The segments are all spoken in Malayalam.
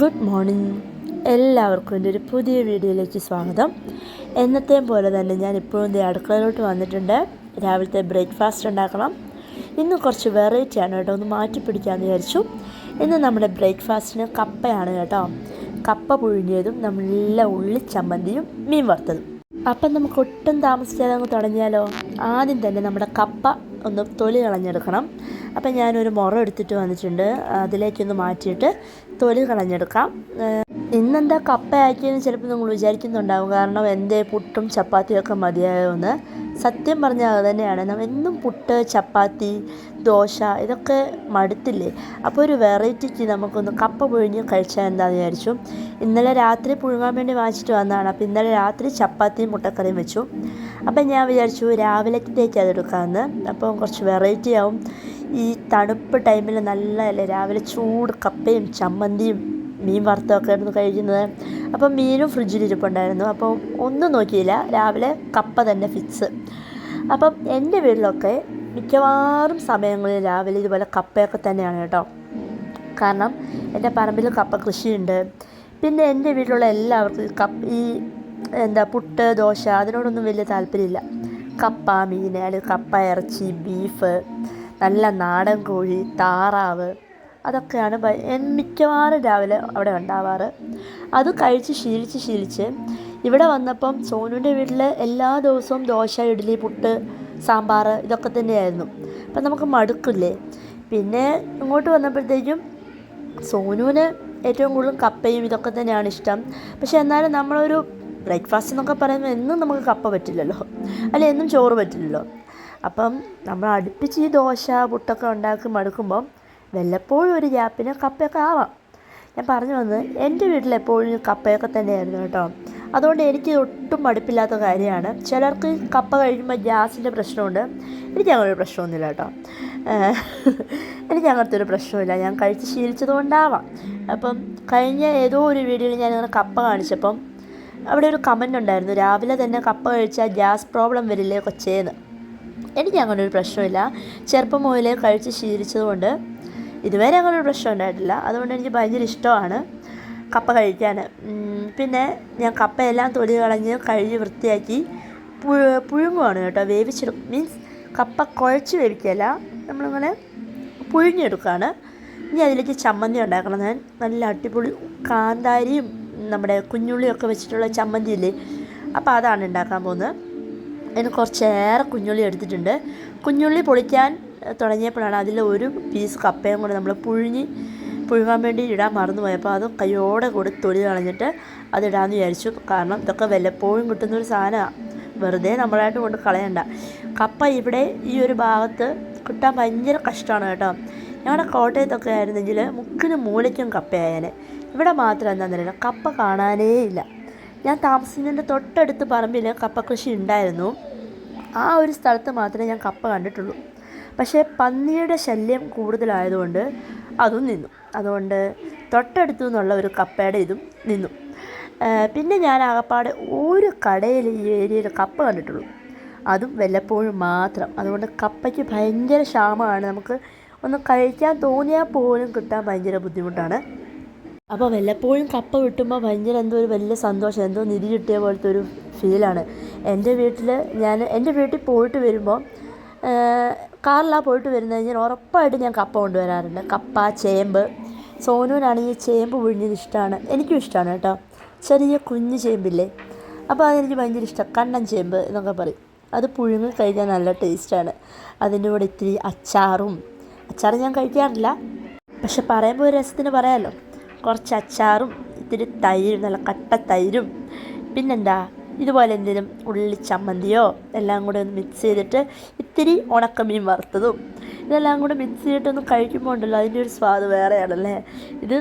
Good morning. എല്ലാവർക്കും എന്റെ ഒരു പുതിയ വീഡിയോയിലേക്ക് സ്വാഗതം. എന്നത്തെയും പോലെ തന്നെ ഞാൻ ഇപ്പോഴും ഇതേ അടുക്കളയിലോട്ട് വന്നിട്ടുണ്ട്. രാവിലത്തെ ബ്രേക്ക്ഫാസ്റ്റ് ഉണ്ടാക്കണം. ഇന്ന് കുറച്ച് വെറൈറ്റി ആണ് കേട്ടോ ഒന്ന് മാറ്റി പിടിക്കാമെന്ന് വിചാരിച്ചു. ഇന്ന് നമ്മുടെ ബ്രേക്ക്ഫാസ്റ്റിന് കപ്പയാണ് കേട്ടോ. കപ്പ പുഴുങ്ങിയതും നല്ല ഉള്ളി ചമ്മന്തിയും മീൻ വറുത്തതും. അപ്പം നമുക്ക് ഒട്ടും താമസിക്കാതെ അങ്ങ് തുടങ്ങിയാലോ? ആദ്യം തന്നെ നമ്മുടെ കപ്പ ഒന്ന് തൊലി കളഞ്ഞെടുക്കണം. അപ്പം ഞാനൊരു മുറ എടുത്തിട്ട് വന്നിട്ടുണ്ട്. അതിലേക്കൊന്ന് മാറ്റിയിട്ട് തൊലി കളഞ്ഞെടുക്കാം. ഇന്നെന്താ കപ്പ ആക്കിയെന്ന് ചിലപ്പോൾ നിങ്ങൾ വിചാരിക്കുന്നുണ്ടാവും. കാരണം എന്റെ പുട്ടും ചപ്പാത്തിയൊക്കെ മതിയായോന്ന്. സത്യം പറഞ്ഞാൽ അത് തന്നെയാണ്. നമ്മൾ എന്നും പുട്ട് ചപ്പാത്തി ദോശ ഇതൊക്കെ മടുത്തില്ലേ? അപ്പോൾ ഒരു വെറൈറ്റിക്ക് നമുക്കൊന്ന് കപ്പ പുഴുങ്ങി കഴിച്ചാൽ എന്താണെന്ന് വിചാരിച്ചു. ഇന്നലെ രാത്രി പുഴുങ്ങാൻ വേണ്ടി വാങ്ങിച്ചിട്ട് വന്നതാണ്. അപ്പോൾ ഇന്നലെ രാത്രി ചപ്പാത്തിയും മുട്ടക്കറിയും വെച്ചു. അപ്പം ഞാൻ വിചാരിച്ചു രാവിലത്തേക്ക് അതെടുക്കാമെന്ന് അപ്പോൾ കുറച്ച് വെറൈറ്റി ആവും. ഈ തണുപ്പ് ടൈമിൽ നല്ല അല്ലേ? രാവിലെ ചൂട് കപ്പയും ചമ്മന്തിയും മീൻ വറുത്തൊക്കെ ആയിരുന്നു കഴിക്കുന്നത്. അപ്പം മീനും ഫ്രിഡ്ജിൽ ഇരിപ്പുണ്ടായിരുന്നു. അപ്പോൾ ഒന്നും നോക്കിയില്ല. രാവിലെ കപ്പ തന്നെ ഫിക്സ് അപ്പം എന്റെ വീട്ടിലൊക്കെ മിക്കവാറും സമയങ്ങളിൽ രാവിലെ ഇതുപോലെ കപ്പയൊക്കെ തന്നെയാണ് കേട്ടോ. കാരണം എന്റെ പറമ്പിൽ കപ്പ കൃഷിയുണ്ട്. പിന്നെ എന്റെ വീട്ടിലുള്ള എല്ലാവർക്കും കപ്പ ഈ എന്താ പുട്ട് ദോശ അതിനോടൊന്നും വലിയ താല്പര്യമില്ല. കപ്പ മീൻ അല്ലെങ്കിൽ കപ്പ ഇറച്ചി ബീഫ് നല്ല നാടൻ കോഴി താറാവ് അതൊക്കെയാണ് മിക്കവാറും രാവിലെ അവിടെ ഉണ്ടാവാറ്. അത് കഴിച്ച് ശീലിച്ച് ശീലിച്ച് ഇവിടെ വന്നപ്പം സോനുവിന്റെ വീട്ടിൽ എല്ലാ ദിവസവും ദോശ ഇഡ്ഡലി പുട്ട് സാമ്പാർ ഇതൊക്കെ തന്നെയായിരുന്നു. അപ്പം നമുക്ക് മടുക്കില്ലേ? പിന്നെ ഇങ്ങോട്ട് വന്നപ്പോഴത്തേക്കും സോനുവിന് ഏറ്റവും കൂടുതൽ കപ്പയും ഇതൊക്കെ തന്നെയാണ് ഇഷ്ടം. പക്ഷേ എന്നാലും നമ്മളൊരു ബ്രേക്ക്ഫാസ്റ്റ് എന്നൊക്കെ പറയുമ്പോൾ എന്നും നമുക്ക് കപ്പ പറ്റില്ലല്ലോ. അല്ലെ എന്നും ചോറ് പറ്റില്ലല്ലോ. അപ്പം നമ്മൾ അടുപ്പിച്ച് ഈ ദോശ പുട്ടൊക്കെ ഉണ്ടാക്കി മടുക്കുമ്പം വല്ലപ്പോഴും ഒരു ഗ്യാപ്പിന് കപ്പയൊക്കെ ആവാം. ഞാൻ പറഞ്ഞു വന്നത് എന്റെ വീട്ടിൽ എപ്പോഴും കപ്പയൊക്കെ തന്നെയായിരുന്നു കേട്ടോ. അതുകൊണ്ട് എനിക്ക് ഒട്ടും മടുപ്പില്ലാത്ത കാര്യമാണ്. ചിലർക്ക് കപ്പ കഴിക്കുമ്പോൾ ഗ്യാസിന്റെ പ്രശ്നമുണ്ട്. എനിക്ക് അങ്ങനെ ഒരു പ്രശ്നമൊന്നുമില്ല കേട്ടോ. എനിക്ക് അങ്ങനത്തെ ഒരു പ്രശ്നമില്ല. ഞാൻ കഴിച്ച് ശീലിച്ചത് കൊണ്ടാവാം അപ്പം കഴിഞ്ഞ ഏതോ ഒരു വീഡിയോയിൽ ഞാൻ അങ്ങനെ കപ്പ കാണിച്ചപ്പം അവിടെ ഒരു കമന്റ് ഉണ്ടായിരുന്നു. രാവിലെ തന്നെ കപ്പ കഴിച്ചാൽ ഗ്യാസ് പ്രോബ്ലം വരില്ലേ കൊച്ചേന്ന്. എനിക്ക് അങ്ങനെ ഒരു പ്രശ്നമില്ല. ചെറുപ്പം മുതലേ കഴിച്ച് ശീലിച്ചതുകൊണ്ട് ഇതുവരെ അങ്ങനെ ഒരു പ്രശ്നം ഉണ്ടായിട്ടില്ല. അതുകൊണ്ട് എനിക്ക് ഭയങ്കര ഇഷ്ടമാണ് കപ്പ കഴിക്കാൻ. പിന്നെ ഞാൻ കപ്പയെല്ലാം തൊലി കളഞ്ഞ് കഴുകി വൃത്തിയാക്കി പുഴു പുഴുങ്ങുവാണ് കേട്ടോ വേവിച്ചെടുക്കും മീൻസ് കപ്പ കുഴച്ച് വേവിക്കുകയല്ല നമ്മളിങ്ങനെ പുഴുങ്ങിയെടുക്കുകയാണ്. ഇനി അതിലേക്ക് ചമ്മന്തി ഉണ്ടാക്കണം. ഞാൻ നല്ല അടിപൊളി കാന്താരിയും നമ്മുടെ കുഞ്ഞുള്ളിയൊക്കെ വെച്ചിട്ടുള്ള ചമ്മന്തി ഇല്ലേ അപ്പോൾ അതാണ് ഉണ്ടാക്കാൻ പോകുന്നത്. അതിന് കുറച്ചേറെ കുഞ്ഞുള്ളി എടുത്തിട്ടുണ്ട്. കുഞ്ഞുള്ളി പൊളിക്കാൻ തുടങ്ങിയപ്പോഴാണ് അതിൽ ഒരു പീസ് കപ്പയും കൂടെ നമ്മൾ പുഴുങ്ങി പുഴുങ്ങാൻ വേണ്ടി ഇടാൻ മറന്നുപോയപ്പോൾ അത് കയ്യോടെ കൂടി തൊലി കളഞ്ഞിട്ട് അതിടാമെന്ന് വിചാരിച്ചു. കാരണം ഇതൊക്കെ വല്ലപ്പോഴും കിട്ടുന്നൊരു സാധനമാണ് വെറുതെ നമ്മളായിട്ട് കൊണ്ട് കളയണ്ട. കപ്പ ഇവിടെ ഈ ഒരു ഭാഗത്ത് കിട്ടാൻ ഭയങ്കര കഷ്ടമാണ് കേട്ടോ. ഞങ്ങളുടെ കോട്ടയത്തൊക്കെ ആയിരുന്നെങ്കിൽ മുക്കിനും മൂലയ്ക്കും കപ്പയായാലേ ഇവിടെ മാത്രം എന്താണെന്ന് അറിയില്ല കപ്പ കാണാനേ ഇല്ല. ഞാൻ താമസിക്കുന്നതിന്റെ തൊട്ടടുത്ത് പറമ്പിൽ കപ്പ കൃഷി ഉണ്ടായിരുന്നു. ആ ഒരു സ്ഥലത്ത് മാത്രമേ ഞാൻ കപ്പ കണ്ടിട്ടുള്ളൂ. പക്ഷേ പന്നിയുടെ ശല്യം കൂടുതലായതുകൊണ്ട് അതും നിന്നു. അതുകൊണ്ട് തൊട്ടടുത്തു നിന്നുള്ള ഒരു കപ്പയുടെ ഇതും നിന്നു. പിന്നെ ഞാൻ ആകപ്പാടെ ഒരു കടയിൽ ഈ ഏരിയയിൽ കപ്പ കണ്ടിട്ടുള്ളൂ. അതും വല്ലപ്പോഴും മാത്രം. അതുകൊണ്ട് കപ്പയ്ക്ക് ഭയങ്കര ക്ഷാമമാണ്. നമുക്ക് ഒന്ന് കഴിക്കാൻ തോന്നിയാൽ പോലും കിട്ടാൻ ഭയങ്കര ബുദ്ധിമുട്ടാണ്. അപ്പോൾ വല്ലപ്പോഴും കപ്പ കിട്ടുമ്പോൾ ഭയങ്കര എന്തോ ഒരു വലിയ സന്തോഷം എന്തോ നിധി കിട്ടിയ പോലത്തെ ഒരു ഫീലാണ്. എന്റെ വീട്ടിൽ ഞാൻ എന്റെ വീട്ടിൽ പോയിട്ട് വരുമ്പോൾ കാറിലാണ് പോയിട്ട് വരുന്നത് ഞാൻ ഉറപ്പായിട്ട് ഞാൻ കപ്പ കൊണ്ടുവരാറുണ്ട്. കപ്പ ചേമ്പ്. സോനുവിനാണെങ്കിൽ ചേമ്പ് പുഴിഞ്ഞത് ഇഷ്ടമാണ്. എനിക്കും ഇഷ്ടമാണ് കേട്ടോ. ചെറിയ കുഞ്ഞു ചേമ്പില്ലേ? അപ്പോൾ അതെനിക്ക് ഭയങ്കര ഇഷ്ടം. കണ്ണൻ ചേമ്പ് എന്നൊക്കെ പറയും. അത് പുഴുങ്ങി കഴിക്കാൻ നല്ല ടേസ്റ്റാണ്. അതിന്റെ കൂടെ ഇത്തിരി അച്ചാറും. അച്ചാർ ഞാൻ കഴിക്കാറില്ല. പക്ഷെ പറയുമ്പോൾ ഒരു രസത്തിന് പറയാമല്ലോ കുറച്ച് അച്ചാറും ഇത്തിരി തൈരും നല്ല കട്ട തൈരും. പിന്നെന്താ ഇതുപോലെ എന്തെങ്കിലും ഉള്ളി ചമ്മന്തിയോ എല്ലാം കൂടെ ഒന്ന് മിക്സ് ചെയ്തിട്ട് ഇത്തിരി ഉണക്കമീൻ വറുത്തതും. ഇതെല്ലാം കൂടെ മിക്സ് ചെയ്തിട്ടൊന്ന് കഴിക്കുമ്പോൾ ഉണ്ടല്ലോ അതിന്റെ ഒരു സ്വാദ് വേറെയാണല്ലേ? ഇത്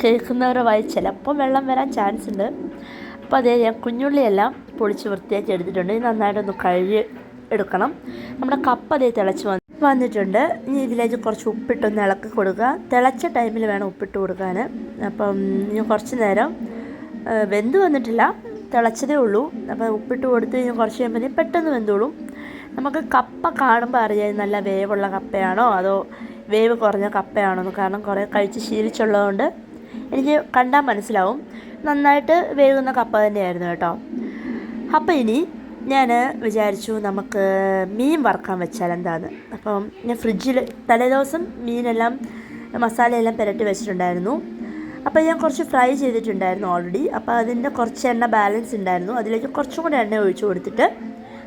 കേൾക്കുന്നവരെ വായി ചിലപ്പം വെള്ളം വരാൻ ചാൻസ് ഉണ്ട്. അപ്പോൾ അതേ ഞാൻ കുഞ്ഞുള്ളിയെല്ലാം പൊളിച്ച് വൃത്തിയാക്കി എടുത്തിട്ടുണ്ട്. നന്നായിട്ടൊന്ന് കഴുകി എടുക്കണം. നമ്മുടെ കപ്പ് അതേ തിളച്ച് വന്ന് വന്നിട്ടുണ്ട്. ഇനി ഇതിലേക്ക് കുറച്ച് ഉപ്പിട്ടൊന്ന് ഇളക്കി കൊടുക്കുക. തിളച്ച ടൈമിൽ വേണം ഉപ്പിട്ട് കൊടുക്കാൻ. അപ്പം ഇനി കുറച്ച് നേരം വെന്ത് വന്നിട്ടില്ല. തിളച്ചതേ ഉള്ളൂ. അപ്പോൾ ഉപ്പിട്ട് കൊടുത്ത് കഴിഞ്ഞാൽ കുറച്ച് കഴിയുമ്പോൾ പെട്ടെന്ന് വെന്തോളും. നമുക്ക് കപ്പ കാണുമ്പോൾ അറിയാം നല്ല വേവുള്ള കപ്പയാണോ? അതോ വേവ് കുറഞ്ഞ കപ്പയാണോ എന്ന്. കാരണം കുറേ കഴിച്ച് ശീലിച്ചുള്ളതുകൊണ്ട് എനിക്ക് കണ്ടാൽ മനസ്സിലാവും. നന്നായിട്ട് വേവുന്ന കപ്പ തന്നെയായിരുന്നു കേട്ടോ. അപ്പോൾ ഇനി ഞാൻ വിചാരിച്ചു നമുക്ക് മീൻ വറുക്കാൻ വെച്ചാൽ എന്താണ് അപ്പം ഞാൻ ഫ്രിഡ്ജിൽ തലേദിവസം മീനെല്ലാം മസാലയെല്ലാം പുരട്ടി വെച്ചിട്ടുണ്ടായിരുന്നു. അപ്പോൾ ഞാൻ കുറച്ച് ഫ്രൈ ചെയ്തിട്ടുണ്ടായിരുന്നു ഓൾറെഡി അപ്പോൾ അതിന്റെ കുറച്ച് എണ്ണ ബാലൻസ് ഉണ്ടായിരുന്നു. അതിലേക്ക് കുറച്ചും കൂടി എണ്ണ ഒഴിച്ചു കൊടുത്തിട്ട്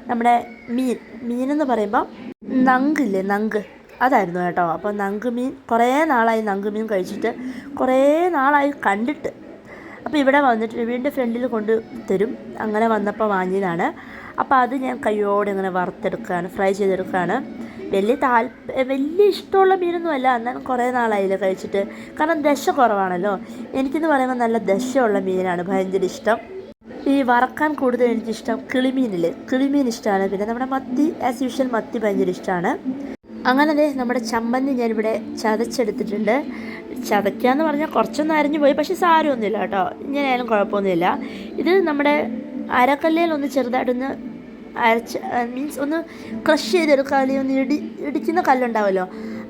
നമ്മുടെ മീൻ മീനെന്ന് പറയുമ്പോൾ നങ്കില്ലേ നങ്ക്? അതായിരുന്നു കേട്ടോ. അപ്പോൾ നങ്ക് മീൻ കുറേ നാളായി നങ്ക് മീൻ കഴിച്ചിട്ട് കുറേ നാളായി കണ്ടിട്ട്. അപ്പോൾ ഇവിടെ വന്നിട്ട് വീടിന്റെ ഫ്രണ്ടിൽ കൊണ്ട് തരും. അങ്ങനെ വന്നപ്പോൾ വാങ്ങിയതാണ്. അപ്പോൾ അത് ഞാൻ കയ്യോടെ ഇങ്ങനെ വറുത്തെടുക്കുകയാണ് ഫ്രൈ ചെയ്തെടുക്കുകയാണ് വലിയ താല്പ വലിയ ഇഷ്ടമുള്ള മീനൊന്നും അല്ല എന്നാലും കുറേ നാളായില്ല കഴിച്ചിട്ട്. കാരണം ദശ കുറവാണല്ലോ. എനിക്കെന്ന് പറയുമ്പോൾ നല്ല ദശയുള്ള മീനാണ് ഭയങ്കര ഇഷ്ടം. ഈ വറക്കാൻ കൂടുതൽ എനിക്കിഷ്ടം കിളിമീനിൽ കിളിമീൻ ഇഷ്ടമാണ്. പിന്നെ നമ്മുടെ മത്തി ആസ് യൂഷ്വൽ മത്തി ഭയങ്കര ഇഷ്ടമാണ്. അങ്ങനെ അതെ നമ്മുടെ ചമ്മന്തി ഞാനിവിടെ ചതച്ചെടുത്തിട്ടുണ്ട്. ചതയ്ക്കുക എന്ന് പറഞ്ഞാൽ കുറച്ചൊന്നും അരിഞ്ഞു പോയി. പക്ഷേ സാരമൊന്നുമില്ല കേട്ടോ. ഇങ്ങനെയായാലും കുഴപ്പമൊന്നുമില്ല. ഇത് നമ്മുടെ അരക്കല്ലിൽ ഒന്ന് ചെറുതായിട്ടൊന്ന് അരച്ച് മീൻസ് ഒന്ന് ക്രഷ് ചെയ്തെടുക്കുക അല്ലെങ്കിൽ ഒന്ന് ഇടി ഇടിക്കുന്ന കല്ലുണ്ടാവുമല്ലോ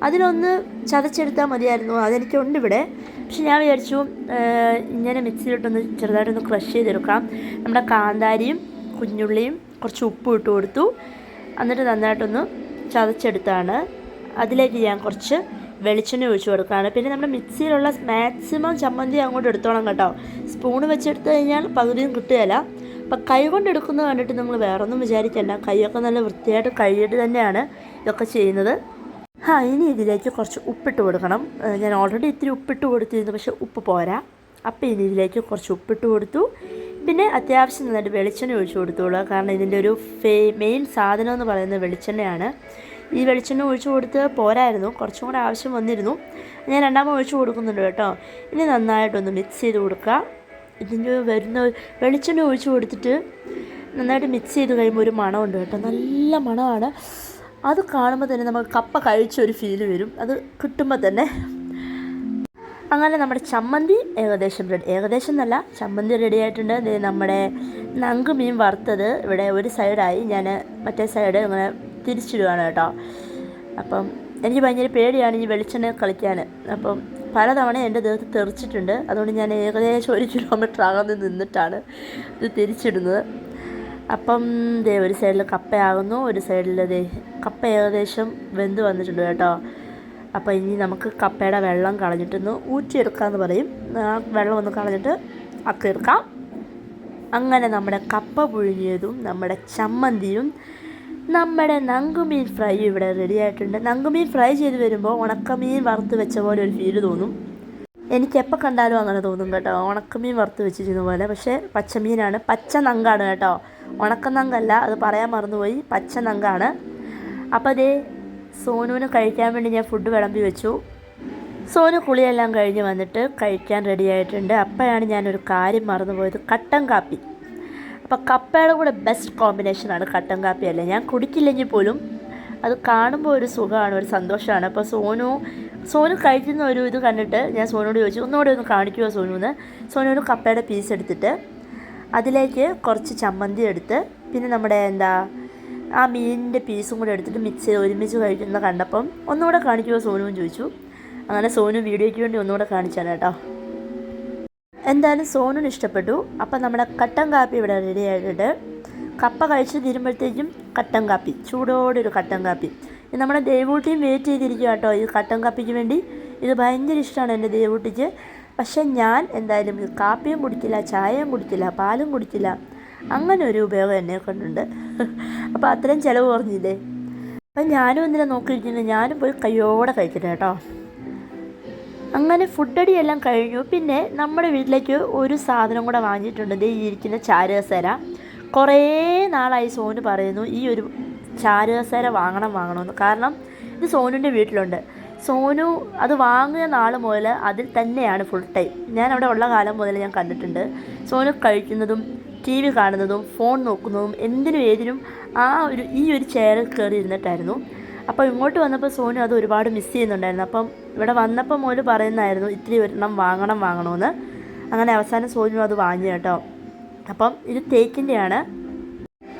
അതിലൊന്ന് ചതച്ചെടുത്താൽ മതിയായിരുന്നു. അതെനിക്കുണ്ട് ഇവിടെ. പക്ഷെ ഞാൻ വിചാരിച്ചു ഇങ്ങനെ മിക്സിയിലിട്ടൊന്ന് ചെറുതായിട്ടൊന്ന് ക്രഷ് ചെയ്തെടുക്കാം. നമ്മുടെ കാന്താരിയും കുഞ്ഞുള്ളിയും കുറച്ച് ഉപ്പും ഇട്ട് കൊടുത്തു. എന്നിട്ട് നന്നായിട്ടൊന്ന് ചതച്ചെടുത്താണ്. അതിലേക്ക് ഞാൻ കുറച്ച് വെളിച്ചെണ്ണ ഒഴിച്ച് കൊടുക്കുകയാണ്. പിന്നെ നമ്മുടെ മിക്സിയിലുള്ള മാക്സിമം ചമ്മന്തി അങ്ങോട്ട് എടുത്തോളാം കേട്ടോ. സ്പൂണ് വെച്ചെടുത്ത് കഴിഞ്ഞാൽ പകുതിയും കിട്ടുകയില്ല. അപ്പം കൈ കൊണ്ട് എടുക്കുന്നത് കണ്ടിട്ട് നിങ്ങൾ വേറൊന്നും വിചാരിക്കല്ല കൈയൊക്കെ നല്ല വൃത്തിയായിട്ട് കഴുകിയിട്ട് തന്നെയാണ് ഇതൊക്കെ ചെയ്യുന്നത്. ആ ഇനി ഇതിലേക്ക് കുറച്ച് ഉപ്പിട്ട് കൊടുക്കണം. ഞാൻ ഓൾറെഡി ഇത്തിരി ഉപ്പിട്ട് കൊടുത്തിരുന്നു പക്ഷേ ഉപ്പ് പോരാ. അപ്പോൾ ഇനി ഇതിലേക്ക് കുറച്ച് ഉപ്പിട്ട് കൊടുത്തു. പിന്നെ അത്യാവശ്യം നന്നായിട്ട് വെളിച്ചെണ്ണ ഒഴിച്ചു കൊടുത്തോളൂ കാരണം ഇതിന്റെ ഒരു ഫേ മെയിൻ സാധനം എന്ന് പറയുന്നത് വെളിച്ചെണ്ണയാണ്. ഈ വെളിച്ചെണ്ണ ഒഴിച്ചു കൊടുത്ത് പോരായിരുന്നു. കുറച്ചും കൂടെ ആവശ്യം വന്നിരുന്നു. ഞാൻ രണ്ടാമത് ഒഴിച്ചു കൊടുക്കുന്നുണ്ട് കേട്ടോ. ഇനി നന്നായിട്ടൊന്ന് മിക്സ് ചെയ്ത് കൊടുക്കുക. ഇതിന്റെ വരുന്ന വെളിച്ചെണ്ണ ഒഴിച്ച് കൊടുത്തിട്ട് നന്നായിട്ട് മിക്സ് ചെയ്ത് കഴിയുമ്പോൾ ഒരു മണമുണ്ട് കേട്ടോ. നല്ല മണമാണ്. അത് കാണുമ്പോൾ തന്നെ നമുക്ക് കപ്പ കഴിച്ച ഒരു ഫീൽ വരും. അത് കിട്ടുമ്പോൾ തന്നെ. അങ്ങനെ നമ്മുടെ ചമ്മന്തി ഏകദേശം റെഡി ഏകദേശം എന്നല്ല ചമ്മന്തി റെഡി ആയിട്ടുണ്ട്. നമ്മുടെ നങ്ക് മീൻ വറുത്തത് ഇവിടെ ഒരു സൈഡായി ഞാൻ മറ്റേ സൈഡ് ഇങ്ങനെ തിരിച്ചിടുകയാണ് കേട്ടോ. അപ്പം എനിക്ക് ഭയങ്കര പേടിയാണ് ഈ വെളിച്ചെണ്ണ കളിക്കാൻ അപ്പം പലതവണ എന്റെ ദേഹത്ത് തെറിച്ചിട്ടുണ്ട്. അതുകൊണ്ട് ഞാൻ ഏകദേശം ഒരു കിലോമീറ്റർ അകന്ന് നിന്നിട്ടാണ് ഇത് തിരിച്ചിടുന്നത്. അപ്പം ദേ ഒരു സൈഡിൽ കപ്പയാകുന്നു. ഒരു സൈഡിൽ ദേ കപ്പ ഏകദേശം വെന്ത് വന്നിട്ടുണ്ട് കേട്ടോ. അപ്പോൾ ഇനി നമുക്ക് കപ്പയുടെ വെള്ളം കളഞ്ഞിട്ടൊന്ന് ഊറ്റിയെടുക്കാമെന്ന് പറയും. ആ വെള്ളം ഒന്ന് കളഞ്ഞിട്ട് അക്കെടുക്കാം അങ്ങനെ നമ്മുടെ കപ്പ പുഴുങ്ങിയതും നമ്മുടെ ചമ്മന്തിയും നമ്മുടെ നങ്കുമീൻ ഫ്രൈ ഇവിടെ റെഡി ആയിട്ടുണ്ട്. നങ്കുമീൻ ഫ്രൈ ചെയ്ത് വരുമ്പോൾ ഉണക്കമീൻ വറുത്ത് വെച്ച പോലെ ഒരു ഫീൽ തോന്നും. എനിക്ക് എപ്പോൾ കണ്ടാലും അങ്ങനെ തോന്നും കേട്ടോ. ഉണക്കമീൻ വറുത്ത് വെച്ചിരുന്ന പോലെ. പക്ഷേ പച്ചമീനാണ്. പച്ച നങ്കാണ് കേട്ടോ. ഉണക്ക നങ്കല്ല. അത് പറയാൻ മറന്നുപോയി. പച്ച നങ്കാണ്. അപ്പോൾ അതേ സോനുവിന് കഴിക്കാൻ വേണ്ടി ഞാൻ ഫുഡ് വിളമ്പി വെച്ചു. സോനു കുളിയെല്ലാം കഴിഞ്ഞ് വന്നിട്ട് കഴിക്കാൻ റെഡിയായിട്ടുണ്ട് അപ്പോഴാണ് ഞാനൊരു കാര്യം മറന്നുപോയത്. കട്ടൻ കാപ്പി. അപ്പോൾ കപ്പയുടെ കൂടെ ബെസ്റ്റ് കോമ്പിനേഷനാണ് കട്ടൻ കാപ്പി അല്ലേ? ഞാൻ കുടിക്കില്ലെങ്കിൽ പോലും അത് കാണുമ്പോൾ ഒരു സുഖമാണ് ഒരു സന്തോഷമാണ്. അപ്പോൾ സോനു സോനു കഴിക്കുന്ന ഒരു ഇത് കണ്ടിട്ട് ഞാൻ സോനോട് ചോദിച്ചു ഒന്നുകൂടെ ഒന്ന് കാണിക്കുമോ സോനു എന്ന് സോനു ഒരു കപ്പയുടെ പീസ് എടുത്തിട്ട് അതിലേക്ക് കുറച്ച് ചമ്മന്തി എടുത്ത് പിന്നെ നമ്മുടെ എന്താ ആ മീനിന്റെ പീസും കൂടെ എടുത്തിട്ട് മിക്സ് ചെയ്ത് ഒരുമിച്ച് കഴിക്കുന്നത് കണ്ടപ്പം ഒന്നുകൂടെ കാണിക്കുമോ സോനുവും ചോദിച്ചു. അങ്ങനെ സോനു വീഡിയോയ്ക്ക് വേണ്ടി ഒന്നുകൂടെ കാണിച്ചാണ് കേട്ടോ. എന്തായാലും സോനു ഇഷ്ടപ്പെട്ടു. അപ്പം നമ്മുടെ കട്ടൻ കാപ്പി ഇവിടെ റെഡി ആയിട്ടുണ്ട്. കപ്പ കഴിച്ച് തീരുമ്പോഴത്തേക്കും കട്ടൻ കാപ്പി ചൂടോടെ ഒരു കട്ടൻ കാപ്പി. നമ്മുടെ ദേവൂട്ടിയും വെയിറ്റ് ചെയ്തിരിക്കുക കേട്ടോ ഈ കട്ടൻ കാപ്പിക്ക് വേണ്ടി. ഇത് ഭയങ്കര ഇഷ്ടമാണ് എന്റെ ദേവൂട്ടിക്ക്. പക്ഷേ ഞാൻ എന്തായാലും കാപ്പിയും കുടിക്കില്ല ചായയും കുടിക്കില്ല പാലും കുടിക്കില്ല. അങ്ങനെ ഒരു ഉപയോഗം എന്നെ കൊണ്ടുണ്ട്. അപ്പോൾ അത്രയും ചിലവ് കുറഞ്ഞില്ലേ? അപ്പം ഞാനും എന്തിനാ നോക്കിയിരിക്കുന്നത്? ഞാനും പോയി കയ്യോടെ കഴിക്കട്ടെ കേട്ടോ. അങ്ങനെ ഫുഡടി എല്ലാം കഴിഞ്ഞു. പിന്നെ നമ്മുടെ വീട്ടിലേക്ക് ഒരു സാധനം കൂടെ വാങ്ങിയിട്ടുണ്ട്. ദേ ഈ ഇരിക്കുന്ന ചാരസര കുറേ നാളായി സോനു പറയുന്നു ഈ ഒരു ചാരസര വാങ്ങണം വാങ്ങണമെന്ന്. കാരണം ഇത് സോനുവിന്റെ വീട്ടിലുണ്ട്. സോനു അത് വാങ്ങിയ നാൾ മുതൽ അതിൽ തന്നെയാണ് ഫുൾ ടൈം ഞാൻ അവിടെ ഉള്ള കാലം മുതൽ ഞാൻ കണ്ടിട്ടുണ്ട്. സോനു കഴിക്കുന്നതും ടി വി കാണുന്നതും ഫോൺ നോക്കുന്നതും എന്തിനും ഏതിനും ആ ഒരു ഈ ഒരു ചെയറിൽ കയറി ഇരുന്നിട്ടായിരുന്നു. അപ്പോൾ ഇങ്ങോട്ട് വന്നപ്പോൾ സോനു അത് ഒരുപാട് മിസ് ചെയ്യുന്നുണ്ടായിരുന്നു. അപ്പം ഇവിടെ വന്നപ്പോൾ മോന് പറയുന്നതായിരുന്നു ഇത്തിരി ഒരെണ്ണം വാങ്ങണം വാങ്ങണമെന്ന് അങ്ങനെ അവസാനം സോനു അത് വാങ്ങി കേട്ടോ. അപ്പം ഇത് തേക്കിന്റെയാണ്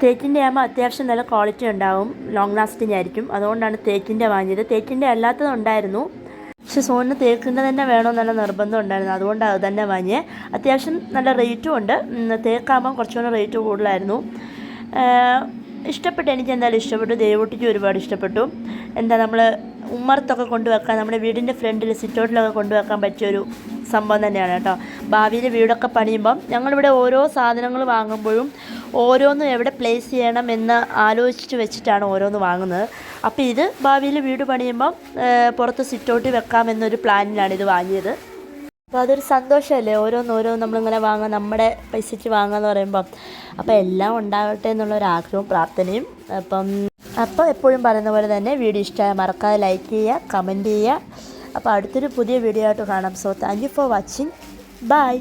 തേക്കിന്റെ ആകുമ്പോൾ അത്യാവശ്യം നല്ല ക്വാളിറ്റി ഉണ്ടാവും ലോങ് ലാസ്റ്റിംഗ് ആയിരിക്കും. അതുകൊണ്ടാണ് തേക്കിന്റെ വാങ്ങിയത്. തേക്കിന്റെ അല്ലാത്തത് ഉണ്ടായിരുന്നു. പക്ഷെ സോണിന് തേക്കിന്റെ തന്നെ വേണമെന്നുള്ള നിർബന്ധം ഉണ്ടായിരുന്നു. അതുകൊണ്ട് അത് തന്നെ വാങ്ങിയേ. അത്യാവശ്യം നല്ല റേറ്റും ഉണ്ട്. തേക്കാകുമ്പോൾ തേക്കാകുമ്പം കുറച്ചുകൂടെ റേറ്റ് കൂടുതലായിരുന്നു. ഇഷ്ടപ്പെട്ടു എനിക്ക് എന്തായാലും ഇഷ്ടപ്പെട്ടു. ദേവൂട്ടിക്ക് ഒരുപാട് ഇഷ്ടപ്പെട്ടു. എന്താ നമ്മൾ ഉമ്മർത്തൊക്കെ കൊണ്ടുവെക്കാൻ നമ്മുടെ വീടിന്റെ ഫ്രണ്ടിൽ സിറ്റൗട്ടിലൊക്കെ കൊണ്ടുവെക്കാൻ പറ്റിയൊരു സംഭവം തന്നെയാണ് കേട്ടോ. ഭാവിയിൽ വീടൊക്കെ പണിയുമ്പം ഞങ്ങളിവിടെ ഓരോ സാധനങ്ങൾ വാങ്ങുമ്പോഴും ഓരോന്നും എവിടെ പ്ലേസ് ചെയ്യണം എന്ന് ആലോചിച്ച് വെച്ചിട്ടാണ് ഓരോന്ന് വാങ്ങുന്നത്. അപ്പോൾ ഇത് ഭാവിയിൽ വീട് പണിയുമ്പം പുറത്ത് സിറ്റൗട്ടിൽ വെക്കാമെന്നൊരു പ്ലാനിലാണ് ഇത് വാങ്ങിയത്. അപ്പോൾ അതൊരു സന്തോഷമല്ലേ? ഓരോന്ന് ഓരോന്ന് നമ്മളിങ്ങനെ വാങ്ങാൻ നമ്മുടെ പൈസയ്ക്ക് വാങ്ങാന്ന് പറയുമ്പം. അപ്പോൾ എല്ലാം ഉണ്ടാവട്ടെ ആഗ്രഹവും പ്രാർത്ഥനയും. അപ്പം അപ്പോൾ എപ്പോഴും പറയുന്ന പോലെ തന്നെ വീഡിയോ ഇഷ്ടമായ മറക്കാതെ ലൈക്ക് ചെയ്യുക കമന്റ് ചെയ്യുക. അപ്പോൾ അടുത്തൊരു പുതിയ വീഡിയോ ആയിട്ട് കാണാം. So thank you for watching bye